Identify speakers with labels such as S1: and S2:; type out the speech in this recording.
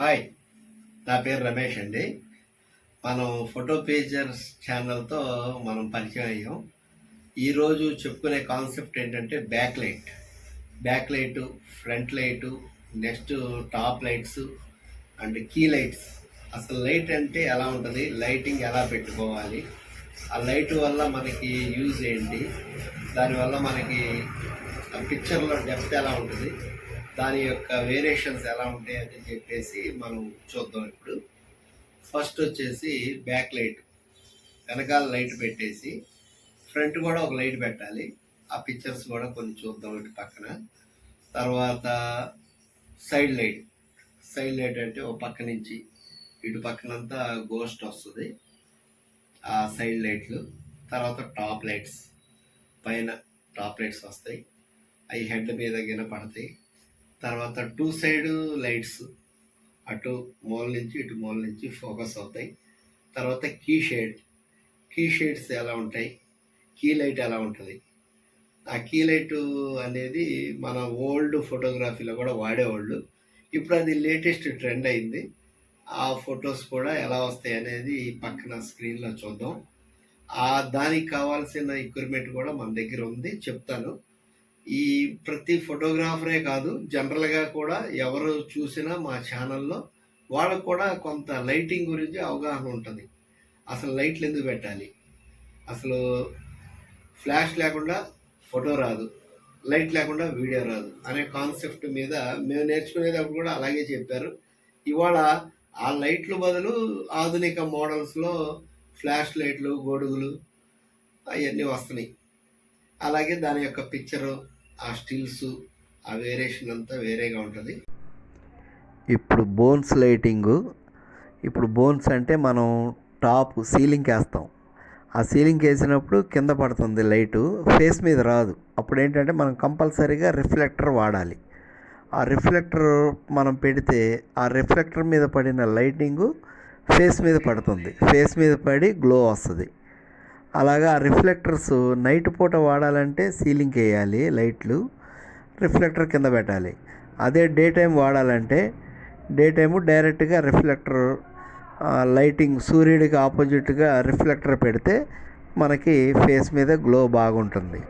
S1: Hi నా పేరు రమేష్ అండి. మనం ఫోటో పేజర్స్ ఛానల్తో మనం పరిచయం అయ్యాం. ఈరోజు చెప్పుకునే కాన్సెప్ట్ ఏంటంటే back light back light front light next top lights and key lights. అసలు లైట్ అంటే ఎలా ఉంటుంది? లైటింగ్ ఎలా పెట్టుకోవాలి? ఆ లైట్ వల్ల మనకి యూజ్ ఏంటి? దానివల్ల మనకి ఆ పిక్చర్లో డెప్త్ ఎలా ఉంటుంది? దాని యొక్క వేరియేషన్స్ ఎలా ఉంటాయి అని చెప్పేసి మనం చూద్దాం ఇప్పుడు. ఫస్ట్ వచ్చేసి బ్యాక్ లైట్ వెనకాల లైట్ పెట్టేసి ఫ్రంట్ కూడా ఒక లైట్ పెట్టాలి. ఆ పిక్చర్స్ కూడా కొన్ని చూద్దాం ఇటు పక్కన. తర్వాత సైడ్ లైట్ సైడ్ లైట్ అంటే ఒక పక్క నుంచి ఇటు పక్కనంతా గోస్ట్ వస్తుంది. ఆ సైడ్ లైట్లు తర్వాత టాప్ లైట్స్ పైన టాప్ లైట్స్ వస్తాయి. అవి హెడ్ మీద గిన పడతాయి. తర్వాత టూ సైడ్ లైట్స్. అటు మూల నుంచి ఇటు మూల నుంచి ఫోకస్ అవుతాయి. తర్వాత కీ షేడ్. కీ షేడ్స్ ఎలా ఉంటాయి? కీ లైట్ ఎలా ఉంటుంది? ఆ కీ లైట్ అనేది మన ఓల్డ్ ఫోటోగ్రఫీలో కూడా వాడేవాళ్ళు. ఇప్పుడు అది లేటెస్ట్ ట్రెండ్ అయింది. ఆ ఫొటోస్ కూడా ఎలా వస్తాయి అనేది పక్కన స్క్రీన్లో చూద్దాం. ఆ దానికి కావాల్సిన ఎక్విప్మెంట్ కూడా మన దగ్గర ఉంది. చెప్తాను. ఈ ప్రతి ఫోటోగ్రాఫరే కాదు జనరల్గా కూడా ఎవరు చూసినా మా ఛానల్లో వాళ్ళకు కూడా కొంత లైటింగ్ గురించి అవగాహన ఉంటుంది. అసలు లైట్లు ఎందుకు పెట్టాలి? అసలు ఫ్లాష్ లేకుండా ఫోటో రాదు లైట్ లేకుండా వీడియో రాదు అనే కాన్సెప్ట్ మీద మేము నేర్చుకునేటప్పుడు కూడా అలాగే చెప్పారు. ఇవాళ ఆ లైట్లు బదులు ఆధునిక మోడల్స్లో ఫ్లాష్ లైట్లు గొడుగులు అవన్నీ వస్తున్నాయి. అలాగే దాని యొక్క పిక్చరు ఆ స్టిల్స్ ఆ వేరియేషన్ అంతా వేరేగా ఉంటుంది.
S2: ఇప్పుడు బోన్స్ లైటింగు ఇప్పుడు బోన్స్ అంటే మనం టాప్ సీలింగ్కి వేస్తాం. ఆ సీలింగ్ వేసినప్పుడు కింద పడుతుంది లైటు ఫేస్ మీద రాదు. అప్పుడు ఏంటంటే మనం కంపల్సరీగా రిఫ్లెక్టర్ వాడాలి. ఆ రిఫ్లెక్టర్ మనం పెడితే ఆ రిఫ్లెక్టర్ మీద పడిన లైటింగు ఫేస్ మీద పడుతుంది. ఫేస్ మీద పడి గ్లో వస్తుంది. అలాగా రిఫ్లెక్టర్స్ నైట్ పూట వాడాలంటే సీలింగ్కి వేయాలి లైట్లు రిఫ్లెక్టర్ కింద పెట్టాలి. అదే డే టైం వాడాలంటే డే టైము డైరెక్ట్గా రిఫ్లెక్టర్ లైటింగ్ సూర్యుడికి ఆపోజిట్గా రిఫ్లెక్టర్ పెడితే మనకి ఫేస్ మీద గ్లో బాగుంటుంది.